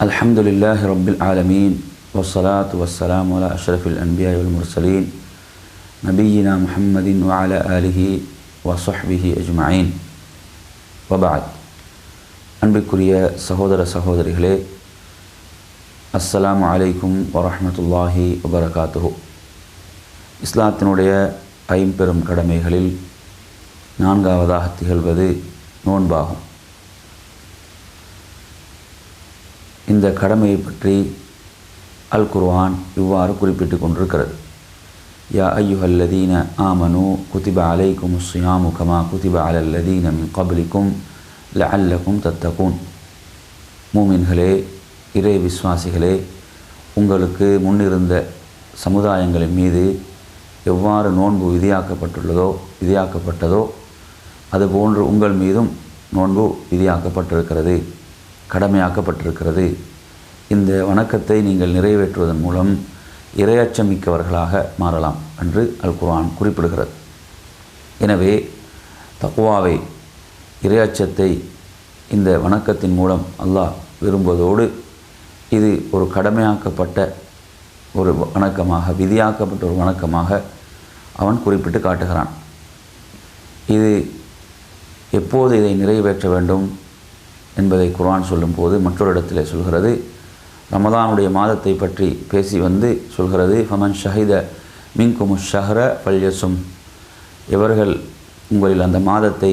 الحمد لله رب العالمين والصلاة والسلام على أشرف الأنبياء والمرسلين نبينا محمد وعلى آله وصحبه أجمعين وبعد அன்பிற்குரிய சகோதர சகோதரிகளே அஸ்ஸலாமு அலைக்கும் வரஹ்மத்துல்லாஹி வபரகாத்துஹு இஸ்லாத்தினுடைய ஐம்பெரும் கடமைகளில் நான்காவதாக திகழ்வது நோன்பாகும் இந்த கடமையை பற்றி அல் குர்ஆன் இவ்வாறு குறிப்பிட்டு கொண்டிருக்கிறது. யா ஐயுஹல்லதீன ஆமனு குதிப அலைக்கும் சுயாமு கமா குதிப அலல்லதீன மின் கபலிக்கும் லஅல்லக்கும் தத்தகூன். மூமின்களே இறை விஸ்வாசிகளே உங்களுக்கு முன்னிருந்த சமுதாயங்களின் மீது எவ்வாறு நோன்பு விதியாக்கப்பட்டுள்ளதோ விதியாக்கப்பட்டதோ அதுபோன்று உங்கள் மீதும் நோன்பு விதியாக்கப்பட்டிருக்கிறது. கடமையாக்கப்பட்டிருக்கிறது. இந்த வணக்கத்தை நீங்கள் நிறைவேற்றுவதன் மூலம் இரையச்சமிக்கவர்களாக மாறலாம் என்று அல் குர்ஆன் குறிப்பிடுகிறது. எனவே தக்குவாவை இரையச்சத்தை இந்த வணக்கத்தின் மூலம் அல்லாஹ் விரும்புவதோடு இது ஒரு கடமையாக்கப்பட்ட ஒரு வணக்கமாக விதியாக்கப்பட்ட ஒரு வணக்கமாக அவன் குறிப்பிட்டு காட்டுகிறான். இது எப்போது இதை நிறைவேற்ற வேண்டும்? என்பதை குர்ஆன் சொல்லும்போது மற்றொரு இடத்திலே சொல்கிறது. ரமதானுடைய மாதத்தை பற்றி பேசி வந்து சொல்கிறது ஃபமன் ஷஹித மின்குமு ஷஹர பல்யசும் இவர்கள் உங்களில் அந்த மாதத்தை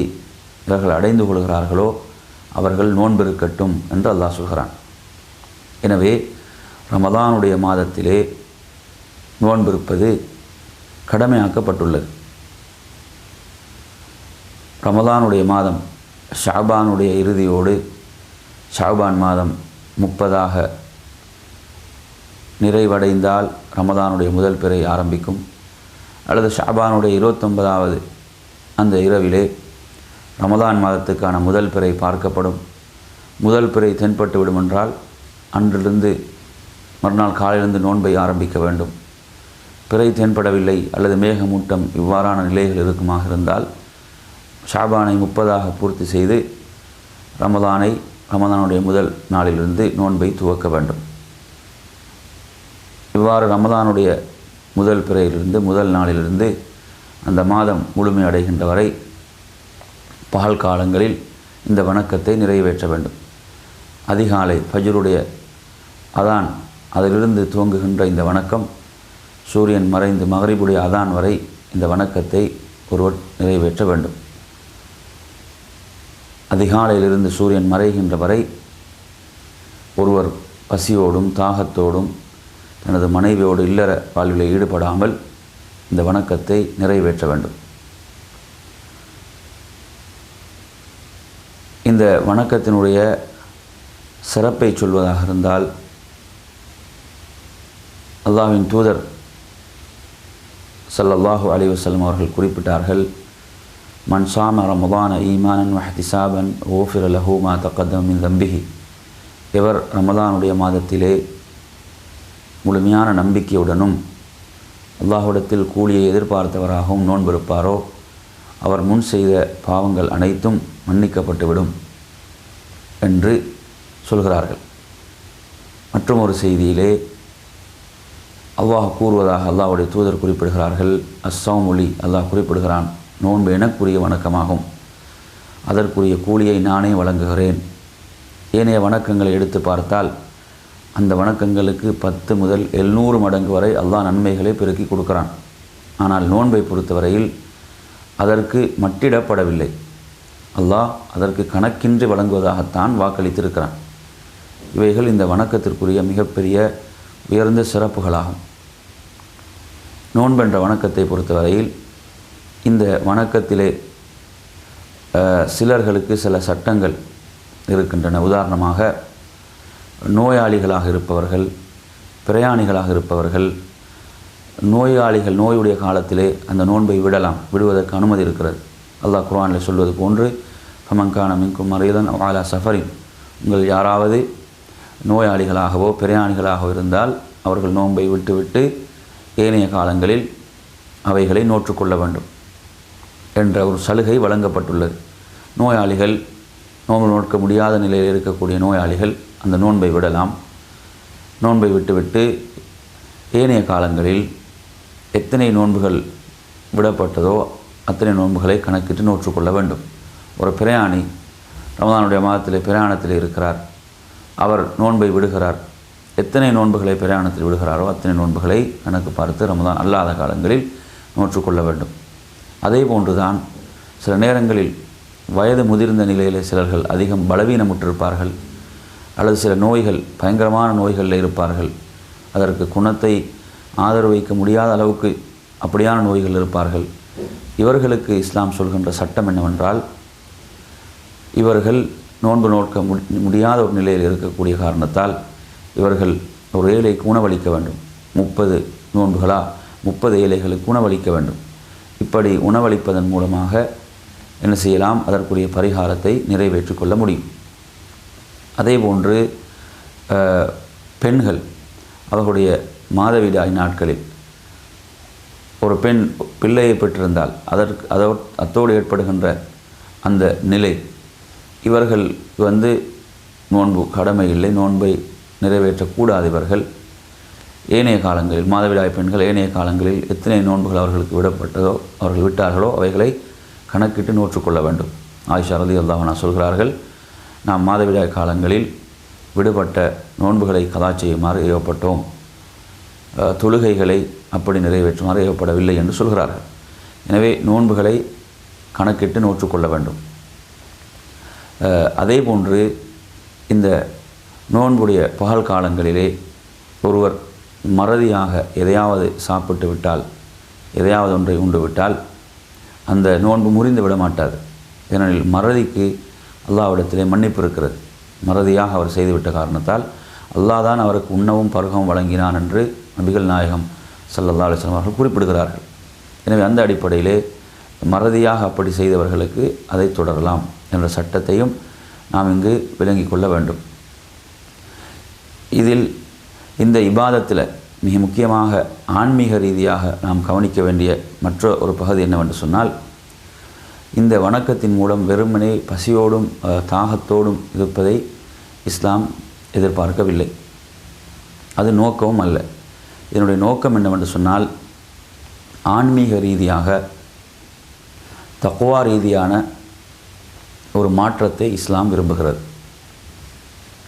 இவர்கள் அடைந்து கொள்கிறார்களோ அவர்கள் நோன்பிருக்கட்டும் என்று அல்லாஹ் சொல்கிறான். எனவே ரமதானுடைய மாதத்திலே நோன்பிருப்பது கடமையாக்கப்பட்டுள்ளது. ரமதானுடைய மாதம் ஷாபானுடைய இறுதியோடு ஷாபான் மாதம் முப்பதாக நிறைவடைந்தால் ரமதானுடைய முதல் பிறை ஆரம்பிக்கும். அல்லது ஷாபானுடைய இருபத்தொன்பதாவது அந்த இரவிலே ரமதான் மாதத்துக்கான முதல் பிறை பார்க்கப்படும். முதல் பிறை தென்பட்டு விடுமென்றால் அன்றிலிருந்து மறுநாள் காலையிலிருந்து நோன்பை ஆரம்பிக்க வேண்டும். பிறை தென்படவில்லை அல்லது மேகமூட்டம் இவ்வாறான நிலைகள் இருக்குமாக இருந்தால் ஷாபானை முப்பதாக பூர்த்தி செய்து ரமதானை ரமதானுடைய முதல் நாளிலிருந்து நோன்பை துவக்க வேண்டும். இவ்வாறு ரமதானுடைய முதல் பிறையிலிருந்து முதல் நாளிலிருந்து அந்த மாதம் முழுமையடைகின்ற வரை பகல் காலங்களில் இந்த வணக்கத்தை நிறைவேற்ற வேண்டும். அதிகாலை ஃபஜருடைய அதான் அதிலிருந்து துவங்குகின்ற இந்த வணக்கம் சூரியன் மறைந்து மகரிபுடைய அதான் வரை இந்த வணக்கத்தை ஒருவர் நிறைவேற்ற வேண்டும். அதிகாலையிலிருந்து சூரியன் மறைகின்ற வரை ஒருவர் பசியோடும் தாகத்தோடும் தனது மனைவியோடு இல்லற வாழ்வில் ஈடுபடாமல் இந்த வணக்கத்தை நிறைவேற்ற வேண்டும். இந்த வணக்கத்தினுடைய சிறப்பை சொல்வதாக இருந்தால் அல்லாவின் தூதர் சல்லல்லாஹு அலி வசலம் அவர்கள் குறிப்பிட்டார்கள் من صام ரமதான ஈமானன் வஹ்திசாபன் ஓஃபிர் லஹூ மா தக்கத்தம் மின் தம்பிஹி எவர் ரமதானுடைய மாதத்திலே முழுமையான நம்பிக்கையுடனும் அல்லாஹுடத்தில் கூலியை எதிர்பார்த்தவராகவும் நோன்பிருப்பாரோ அவர் முன் செய்த பாவங்கள் அனைத்தும் மன்னிக்கப்பட்டுவிடும் என்று சொல்கிறார்கள். மற்றும் ஒரு செய்தியிலே அல்லாஹ் கூறுவதாக அல்லாஹுடைய தூதர் குறிப்பிடுகிறார்கள். அஸ்ஸாமொழி அல்லாஹ் குறிப்பிடுகிறான். நோன்பு எனக்குரிய வணக்கமாகும். அதற்குரிய கூலியை நானே வழங்குகிறேன். ஏனைய வணக்கங்களை எடுத்து பார்த்தால் அந்த வணக்கங்களுக்கு பத்து முதல் எழுநூறு மடங்கு வரை அல்லாஹ் நன்மைகளை பெருக்கி கொடுக்கிறான். ஆனால் நோன்பை பொறுத்தவரையில் அதற்கு மட்டிடப்படவில்லை. அல்லாஹ் அதற்கு கணக்கின்றி வழங்குவதாகத்தான் வாக்களித்திருக்கிறான். இவைகள் இந்த வணக்கத்திற்குரிய மிகப்பெரிய உயர்ந்த சிறப்புகளாகும். நோன்பென்ற வணக்கத்தை பொறுத்தவரையில் இந்த வணக்கத்திலே சிலர்களுக்கு சில சட்டங்கள் இருக்கின்றன. உதாரணமாக நோயாளிகளாக இருப்பவர்கள் பிரயாணிகளாக இருப்பவர்கள் நோயாளிகள் நோயுடைய காலத்திலே அந்த நோன்பை விடலாம் விடுவதற்கு அனுமதி இருக்கிறது. அல்லாஹ் குர்ஆனில் சொல்வது போன்று ஃபமங்கான மின்கும் மறைதன் ஆலா சஃபரின். உங்கள் யாராவது நோயாளிகளாகவோ பிரயாணிகளாகவோ இருந்தால் அவர்கள் நோன்பை விட்டுவிட்டு ஏனைய காலங்களில் அவைகளை நோற்றுக்கொள்ள வேண்டும். என்ற ஒரு சலுகை வழங்கப்பட்டுள்ளது. நோயாளிகள் நோன்பு நோக்க முடியாத நிலையில் இருக்கக்கூடிய நோயாளிகள் அந்த நோன்பை விடலாம். நோன்பை விட்டுவிட்டு ஏனைய காலங்களில் எத்தனை நோன்புகள் விடப்பட்டதோ அத்தனை நோன்புகளை கணக்கிட்டு நோற்றுக்கொள்ள வேண்டும். ஒரு பிரயாணி ரமதானுடைய மாதத்தில் பிரயாணத்தில் இருக்கிறார். அவர் நோன்பை விடுகிறார். எத்தனை நோன்புகளை பிரயாணத்தில் விடுகிறாரோ அத்தனை நோன்புகளை கணக்கு பார்த்து ரமதான் அல்லாத காலங்களில் நோற்றுக்கொள்ள வேண்டும். அதே போன்றுதான் சில நேரங்களில் வயது முதிர்ந்த நிலையில் சிலர்கள் அதிகம் பலவீனமுற்றிருப்பார்கள் அல்லது சில நோய்கள் பயங்கரமான நோய்களில் இருப்பார்கள். அதற்கு குணத்தை ஆதரவு வைக்க முடியாத அளவுக்கு அப்படியான நோய்கள் இருப்பார்கள். இவர்களுக்கு இஸ்லாம் சொல்கின்ற சட்டம் என்னவென்றால் இவர்கள் நோன்பு நோக்க முடியாத ஒரு நிலையில் இருக்கக்கூடிய காரணத்தால் இவர்கள் ஒரு ஏழைக்கு உணவளிக்க வேண்டும். முப்பது நோன்புகளா? முப்பது ஏழைகளுக்கு உணவளிக்க வேண்டும். இப்படி உணவளிப்பதன் மூலமாக என்ன செய்யலாம்? அதற்குரிய பரிகாரத்தை நிறைவேற்றி கொள்ள முடியும். அதேபோன்று பெண்கள் அவர்களுடைய மாதவிடாய் நாட்களில் ஒரு பெண் பிள்ளையை பெற்றிருந்தால் அதற்கு அதோ அத்தோடு ஏற்படுகின்ற அந்த நிலை இவர்கள் வந்து நோன்பு கடமை இல்லை நோன்பை நிறைவேற்றக்கூடாது இவர்கள். ஏனைய காலங்களில் மாதவிடாய் பெண்கள் ஏனைய காலங்களில் எத்தனை நோன்புகள் அவர்களுக்கு விடப்பட்டதோ அவர்கள் விட்டார்களோ அவைகளை கணக்கிட்டு நோற்றுக்கொள்ள வேண்டும். ஆயிஷா ரதி அல்லாஹனா சொல்கிறார்கள் நாம் மாதவிடாய் காலங்களில் விடுபட்ட நோன்புகளை கதா செய்யுமாறு ஏவப்பட்டோம். தொழுகைகளை அப்படி நிறைவேற்றுமாறு ஏவப்படவில்லை என்று சொல்கிறார்கள். எனவே நோன்புகளை கணக்கிட்டு நோற்றுக்கொள்ள வேண்டும். அதே போன்று இந்த நோன்புடைய பகல் காலங்களிலே ஒருவர் மறதியாக எதையாவது சாப்பிட்டு விட்டால் எதையாவது ஒன்றை உண்டு விட்டால் அந்த நோன்பு முறிந்து விட மாட்டாது. ஏனெனில் மறதிக்கு அல்லாவிடத்திலே மன்னிப்பு இருக்கிறது. மறதியாக அவர் செய்துவிட்ட காரணத்தால் அல்லாஹ் தான் அவருக்கு உண்ணவும் பருகவும் வழங்கினான் என்று நபிகள் நாயகம் சல்லல்லா அலிஸ்லாம் அவர்கள் குறிப்பிடுகிறார்கள். எனவே அந்த அடிப்படையிலே மறதியாக அப்படி செய்தவர்களுக்கு அதை தொடரலாம் என்ற சட்டத்தையும் நாம் இங்கு விளங்கி கொள்ள வேண்டும். இதில் இந்த இபாதத்தில் மிக முக்கியமாக ஆன்மீக ரீதியாக நாம் கவனிக்க வேண்டிய மற்ற ஒரு பகுதி என்னவென்று சொன்னால் இந்த வணக்கத்தின் மூலம் வெறுமனே பசியோடும் தாகத்தோடும் இருப்பதை இஸ்லாம் எதிர்பார்க்கவில்லை. அது நோக்கமும் அல்ல. இதனுடைய நோக்கம் என்னவென்று சொன்னால் ஆன்மீக ரீதியாக தக்குவா ரீதியான ஒரு மாற்றத்தை இஸ்லாம் விரும்புகிறது.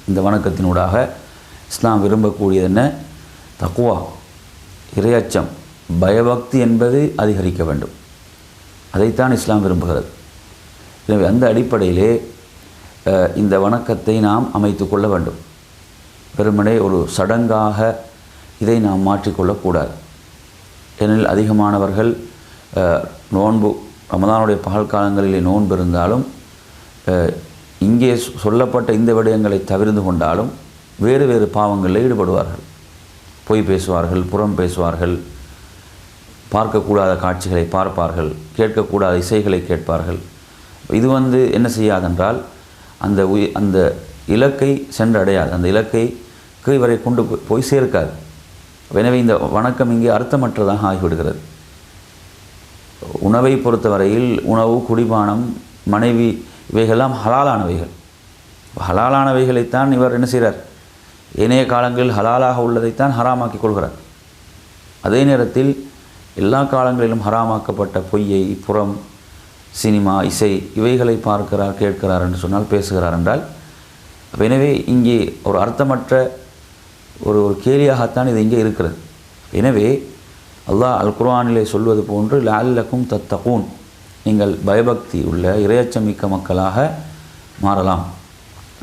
இந்த வணக்கத்தினூடாக இஸ்லாம் விரும்பக்கூடியது என்ன? தக்குவா இரையச்சம் பயபக்தி என்பது அதிகரிக்க வேண்டும். அதைத்தான் இஸ்லாம் விரும்புகிறது. எனவே அந்த அடிப்படையிலே இந்த வணக்கத்தை நாம் அமைத்து கொள்ள வேண்டும். வெறுமனே ஒரு சடங்காக இதை நாம் மாற்றிக்கொள்ளக்கூடாது ஏனெனில் அதிகமானவர்கள் நோன்பு ரமதானுடைய பகல் காலங்களிலே நோன்பு இருந்தாலும் இங்கே சொ- சொல்லப்பட்ட இந்த விடயங்களை தவிர்ந்து கொண்டாலும் வேறு வேறு பாவங்களில் ஈடுபடுவார்கள். பொய் பேசுவார்கள் புறம் பேசுவார்கள் பார்க்கக்கூடாத காட்சிகளை பார்ப்பார்கள் கேட்கக்கூடாத இசைகளை கேட்பார்கள். இது வந்து என்ன செய்யாதென்றால் அந்த உயி அந்த இலக்கை சென்றடையாது. அந்த இலக்கை வரை கொண்டு போய் போய் சேர்க்காது. எனவே இந்த வணக்கம் இங்கே அர்த்தமற்றதாக ஆகிவிடுகிறது. உணவை பொறுத்தவரையில் உணவு குடிபானம் மனைவி இவைகள்லாம் ஹலாலானவைகள். ஹலாலானவைகளைத்தான் இவர் என்ன செய்கிறார் ஏனைய காலங்களில் ஹலாலாக உள்ளதைத்தான் ஹராமாக்கிக் கொள்கிறார். அதே நேரத்தில் எல்லா காலங்களிலும் ஹராமாக்கப்பட்ட பொய்யை புறம் சினிமா இசை இவைகளை பார்க்கிறார் கேட்கிறார் என்று சொன்னால் பேசுகிறார் என்றால் எனவே இங்கே ஒரு அர்த்தமற்ற ஒரு ஒரு கேலியாகத்தான் இது இங்கே இருக்கிறது. எனவே அல்லாஹ் அல் குர்ஆனிலே சொல்வது போன்று லால்லக்கும் தத்தகூன். நீங்கள் பயபக்தி உள்ள இரையச்சமிக்க மக்களாக மாறலாம்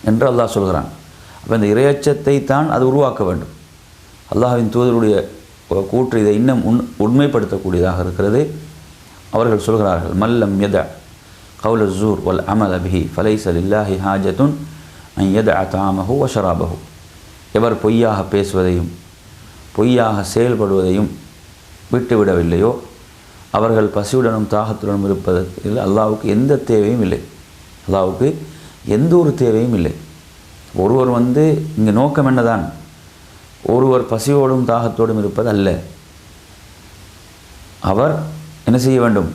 என்று அல்லாஹ் சொல்கிறான். அப்போ இந்த இரையச்சத்தை தான் அது உருவாக்க வேண்டும். அல்லாஹ்வின் தூதருடைய கூற்று இதை இன்னும் உண் உண்மைப்படுத்தக்கூடியதாக இருக்கிறது. அவர்கள் சொல்கிறார்கள் மல்லம் யத கவுல ஜூர் வல் அமல் அபிஹி ஃபலைச லில்லாஹி ஹாஜத்துன் அன் யத தாமஹு வஷராபஹு எவர் பொய்யாக பேசுவதையும் பொய்யாக செயல்படுவதையும் விட்டுவிடவில்லையோ அவர்கள் பசியுடனும் தாகத்துடனும் இருப்பதற்கு அல்லாவுக்கு எந்த தேவையும் இல்லை. அல்லாவுக்கு எந்த ஒரு தேவையும் இல்லை. ஒருவர் வந்து இங்கே நோக்கம் என்னதான்? ஒருவர் பசியோடும் தாகத்தோடும் இருப்பது அல்ல. அவர் என்ன செய்ய வேண்டும்?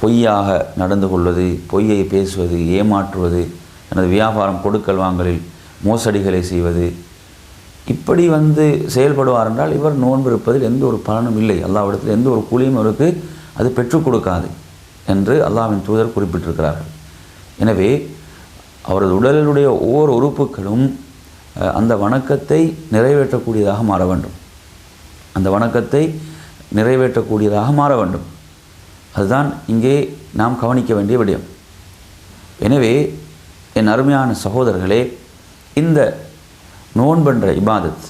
பொய்யாக நடந்து கொள்வது பொய்யை பேசுவது ஏமாற்றுவது எனது வியாபாரம் கொடுக்கல் வாங்கலில் மோசடிகளை செய்வது. இப்படி வந்து செயல்படுவார் என்றால் இவர் நோன்பு இருப்பதில் எந்த ஒரு பலனும் இல்லை. அல்லாவிடத்தில் எந்த ஒரு கூலியும் அவருக்கு அது பெற்றுக் கொடுக்காது என்று அல்லாஹ்வின் தூதர் குறிப்பிட்டிருக்கிறார்கள். எனவே அவரது உடலினுடைய ஒவ்வொரு உறுப்புகளும் அந்த வணக்கத்தை நிறைவேற்றக்கூடியதாக மாற வேண்டும். அந்த வணக்கத்தை நிறைவேற்றக்கூடியதாக மாற வேண்டும். அதுதான் இங்கே நாம் கவனிக்க வேண்டிய விடயம். எனவே என் அருமையான சகோதரர்களே இந்த நோன்பென்ற இபாதத்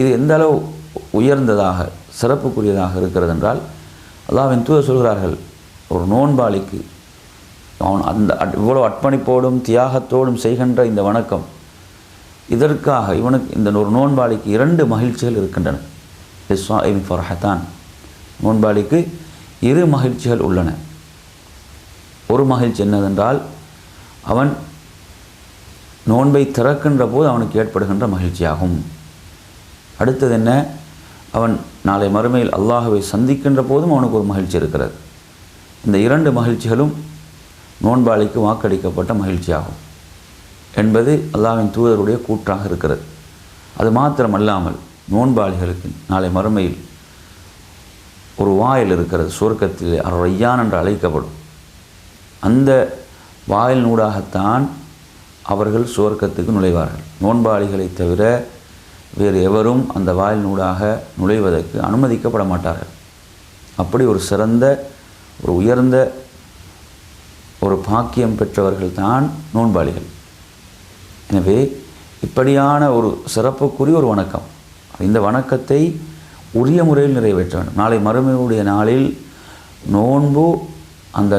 இது எந்த அளவு உயர்ந்ததாக சிறப்புக்குரியதாக இருக்கிறது என்றால் அல்லாவின் தூய சொல்கிறார்கள் ஒரு நோன்பாளிக்கு அவன் அந்த அட்- அர்ப்பணிப்போடும் தியாகத்தோடும் செய்கின்ற இந்த வணக்கம் இதற்காக இவனுக்கு இந்த ஒரு நோன்பாளிக்கு இரண்டு மகிழ்ச்சிகள் இருக்கின்றன. இஸ்வாஇன் ஃபர்ஹத்தான். நோன்பாளிக்கு இரு மகிழ்ச்சிகள் உள்ளன. ஒரு மகிழ்ச்சி என்னதென்றால் அவன் நோன்பை திறக்கின்ற போது அவனுக்கு ஏற்படுகின்ற மகிழ்ச்சியாகும். அடுத்தது என்ன? அவன் நாளை மறுமையில் அல்லாஹுவை சந்திக்கின்ற போதும் அவனுக்கு ஒரு மகிழ்ச்சி இருக்கிறது. இந்த இரண்டு மகிழ்ச்சிகளும் நோன்பாளிக்கு வாக்களிக்கப்பட்ட மகிழ்ச்சியாகும். என்பது அல்லாவின் தூதருடைய கூற்றாக இருக்கிறது. அது மாத்திரமல்லாமல் நோன்பாளிகளுக்கு நாளை மறுமையில் ஒரு வாயில் இருக்கிறது சுவர்க்கத்தில் ரையான் என்று அழைக்கப்படும். அந்த வாயில் நூடாகத்தான் அவர்கள் சுவர்க்கத்துக்கு நுழைவார்கள். நோன்பாளிகளை தவிர வேறு எவரும் அந்த வாயில் நூடாக நுழைவதற்கு அனுமதிக்கப்பட மாட்டார்கள். அப்படி ஒரு சிறந்த ஒரு உயர்ந்த ஒரு பாக்கியம் பெற்றவர்கள் தான் நோன்பாளிகள். எனவே இப்படியான ஒரு சிறப்புக்குரிய ஒரு வணக்கம். இந்த வணக்கத்தை உரிய முறையில் நிறைவேற்ற வேண்டும். நாளை மறுமையுடைய நாளில் நோன்பு அந்த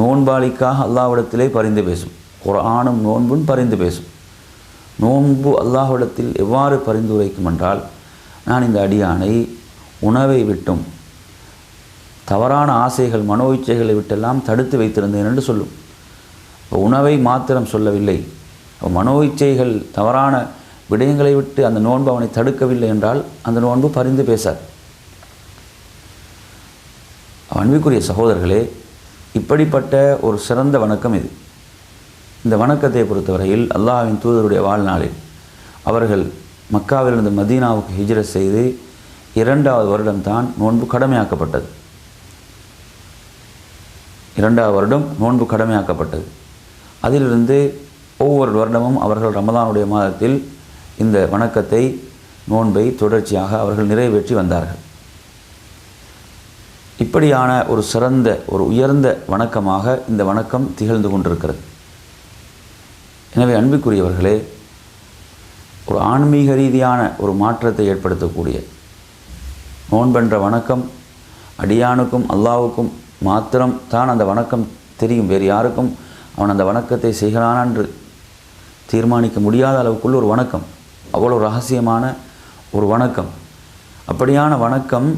நோன்பாளிக்காக அல்லாவிடத்திலே பரிந்து பேசும். குரானும் நோன்பும் பரிந்து பேசும். நோன்பு அல்லாஹ்விடத்தில் எவ்வாறு பரிந்துரைக்கும் என்றால் நான் இந்த அடியானை உணவை விட்டும் தவறான ஆசைகள் மனோ இச்சைகளை விட்டெல்லாம் தடுத்து வைத்திருந்தேன் என்று சொல்லும். உணவை மாத்திரம் சொல்லவில்லை. மனோ இச்சைகள் தவறான விடயங்களை விட்டு அந்த நோன்பு அவனை தடுக்கவில்லை என்றால் அந்த நோன்பு பரிந்து பேசார் அன்பிற்குரிய சகோதரர்களே இப்படிப்பட்ட ஒரு சிறந்த வணக்கம் இது. இந்த வணக்கத்தை பொறுத்தவரையில் அல்லாஹ்வின் தூதருடைய வாழ்நாளில் அவர்கள் மக்காவிலிருந்து மதீனாவுக்கு ஹிஜ்ரத் செய்து இரண்டாவது வருடம்தான் நோன்பு கடமையாக்கப்பட்டது. இரண்டாவது வருடம் நோன்பு கடமையாக்கப்பட்டது. அதிலிருந்து ஒவ்வொரு வருடமும் அவர்கள் ரமதானுடைய மாதத்தில் இந்த வணக்கத்தை நோன்பை தொடர்ச்சியாக அவர்கள் நிறைவேற்றி வந்தார்கள். இப்படியான ஒரு சிறந்த ஒரு உயர்ந்த வணக்கமாக இந்த வணக்கம் திகழ்ந்து கொண்டிருக்கிறது. எனவே அன்புக்குரியவர்களே ஒரு ஆன்மீக ரீதியான ஒரு மாற்றத்தை ஏற்படுத்தக்கூடிய நோன்பென்ற வணக்கம் அடியானுக்கும் அல்லாவுக்கும் மாத்திரம் தான் அந்த வணக்கம் தெரியும். வேறு யாருக்கும் அவன் அந்த வணக்கத்தை செய்கிறான் என்று தீர்மானிக்க முடியாத அளவுக்குள் ஒரு வணக்கம். அவ்வளோ ரகசியமான ஒரு வணக்கம். அப்படியான வணக்கம்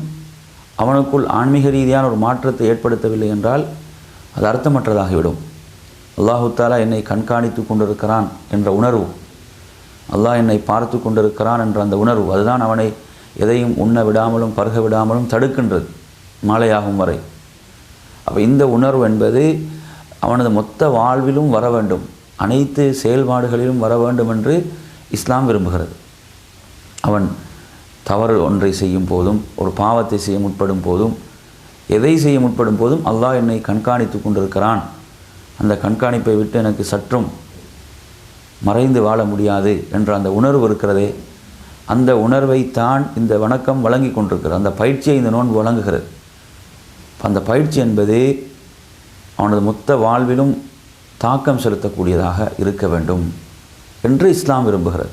அவனுக்குள் ஆன்மீக ரீதியான ஒரு மாற்றத்தை ஏற்படுத்தவில்லை என்றால் அது அர்த்தமற்றதாகிவிடும். அல்லாஹு தாலா என்னை கண்காணித்து கொண்டிருக்கிறான் என்ற உணர்வு அல்லாஹ் என்னை பார்த்து கொண்டிருக்கிறான் என்ற அந்த உணர்வு அதுதான் அவனை எதையும் உண்ண விடாமலும் பருக விடாமலும் தடுக்கின்றது மாலையாகும் வரை. அப்போ இந்த உணர்வு என்பது அவனது மொத்த வாழ்விலும் வர வேண்டும். அனைத்து செயல்பாடுகளிலும் வர வேண்டும் என்று இஸ்லாம் விரும்புகிறது. அவன் தவறு ஒன்றை செய்யும் போதும் ஒரு பாவத்தை செய்ய முற்படும் போதும் எதை செய்ய முற்படும் போதும் அல்லாஹ் என்னை கண்காணித்து கொண்டிருக்கிறான். அந்த கண்காணிப்பை விட்டு எனக்கு சற்றும் மறைந்து வாழ முடியாது என்ற அந்த உணர்வு இருக்கிறதே. அந்த உணர்வை தான் இந்த வணக்கம் வழங்கி கொண்டிருக்கிறது. அந்த பயிற்சியை இந்த நோன்பு வழங்குகிறது. அந்த பயிற்சி என்பது அவனது மொத்த வாழ்விலும் தாக்கம் செலுத்தக்கூடியதாக இருக்க வேண்டும் என்று இஸ்லாம் விரும்புகிறது.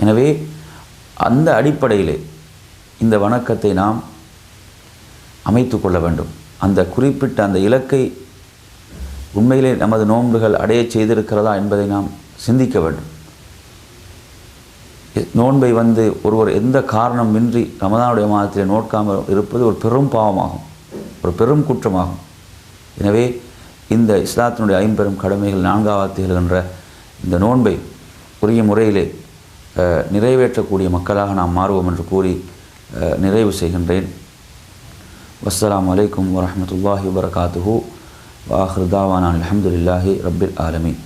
எனவே அந்த அடிப்படையிலே இந்த வணக்கத்தை நாம் அமைத்து கொள்ள வேண்டும். அந்த குறிப்பிட்ட அந்த இலக்கை உண்மையிலே நமது நோன்புகள் அடையச் செய்திருக்கிறதா என்பதை நாம் சிந்திக்க வேண்டும். நோன்பை வந்து ஒருவர் எந்த காரணமின்றி ரமதானுடைய மாதத்தில் நோட்காமல் இருப்பது ஒரு பெரும் பாவமாகும். ஒரு பெரும் குற்றமாகும். எனவே இந்த இஸ்லாத்தினுடைய ஐம்பெரும் கடமைகள் நான்காவது என்ற இந்த நோன்பை உரிய முறையிலே நிறைவேற்றக்கூடிய மக்களாக நாம் மாறுவோம் என்று கூறி நிறைவு செய்கின்றேன். வஸ்ஸலாமு அலைக்கும் வரமத்துல்லாஹி வரகாத்துஹூ வாஹ்ருதாவானான் அலமதுல்லாஹி ரபில் ரப்பில் ஆலமீன்.